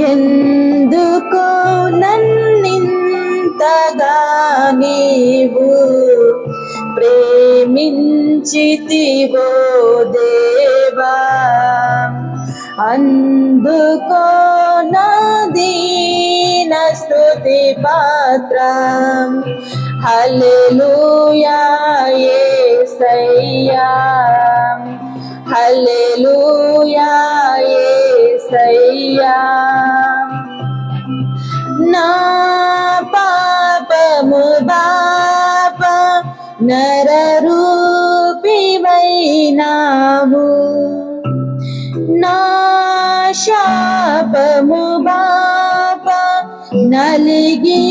ఎందుకో నన్నింతగా నీవు ప్రేమించితివో దేవా? అందుకో నదీన స్తుతి పాత్రం. హల్లెలూయా యేసయ్యా హల్లెలూయా యేసయ్యా నా పాపము బాప నరరూపివైనావు నా శాపము బాప నలిగి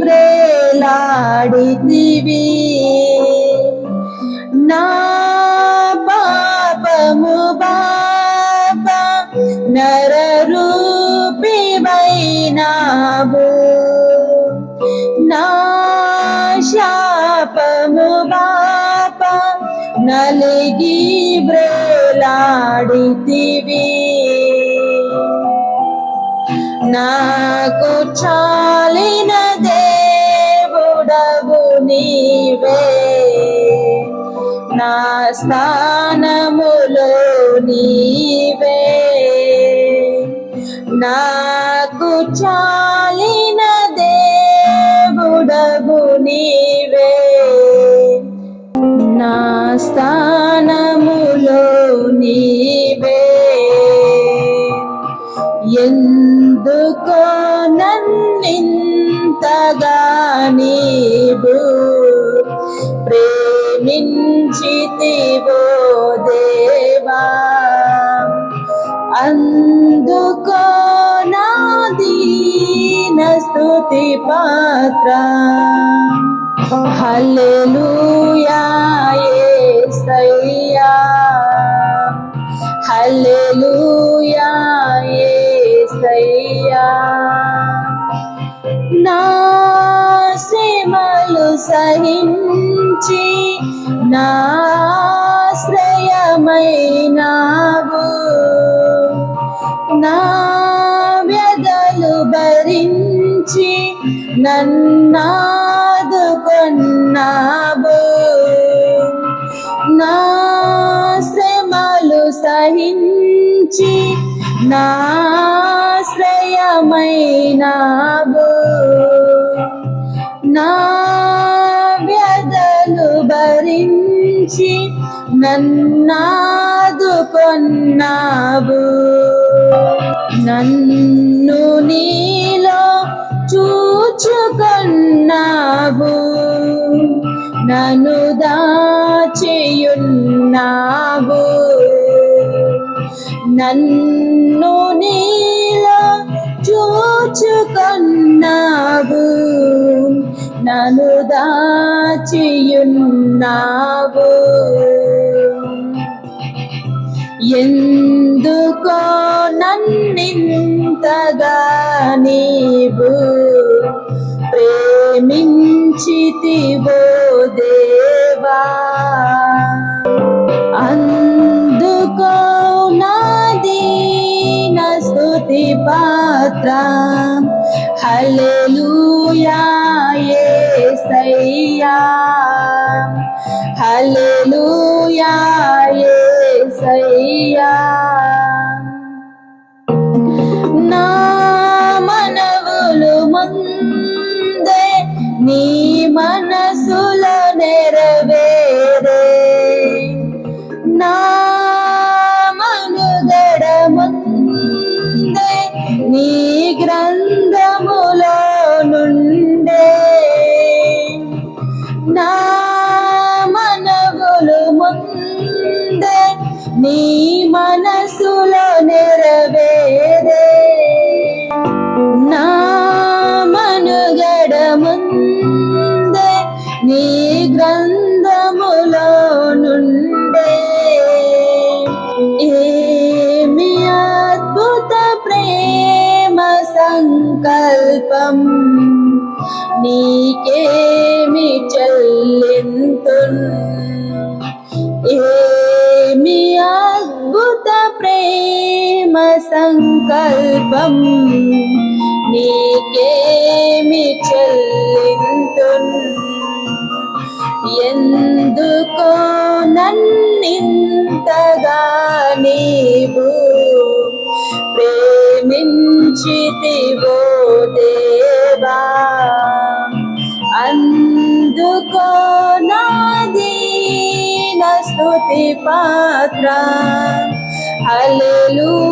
వ్రేలాడితివి నలిగి బ్రేలాడితివి నాకు చాలిన దేవుడవు నీవే. నా స్థానములో నీవే. నాకు చాలిన దేవుడవు నీవే. ఎందుకో నన్నింతగా నీవు ప్రేమించితివో దేవా? అందుకో నా దీన స్తుతి పాత్ర హల్లెలూయా. సహించి నా ఆశ్రయమైనావు నా వ్యధలు భరించి నన్నాదుకొన్నావు నా శ్రమలు సహించి నాశ్రయమైనావు నా భరించి నన్నాదుకొన్నావు నన్ను నీలో చూచుకొన్నావు. నన్ను దాచియున్నావు. నన్ను నీలో చూచుకొన్నావు. నను దాచియున్నావు. ఎందుకో నన్నింతగా నీవు ప్రేమించితివో దేవా. అందుకో నాదీన స్తుతి పాత్ర. హల్లెలూయా. హల్లెలూయా. యేసయ్యా నా మనవులు ముందే నీ మన ముందే నీ మనసులో నెరవేరే. నా మనుగడ ముందే నీ గ్రంథములో నుండే ఏమి అద్భుత ప్రేమ సంకల్పం నీకేమి చెల్లింతున్ సంకల్పం నీకేమి చెల్లింతున్ ఎందుకో నన్నింతగా నీవు ప్రేమించితివో దేవా? అందుకో నాదీన స్తుతి పాత్ర. హల్లెలూయ.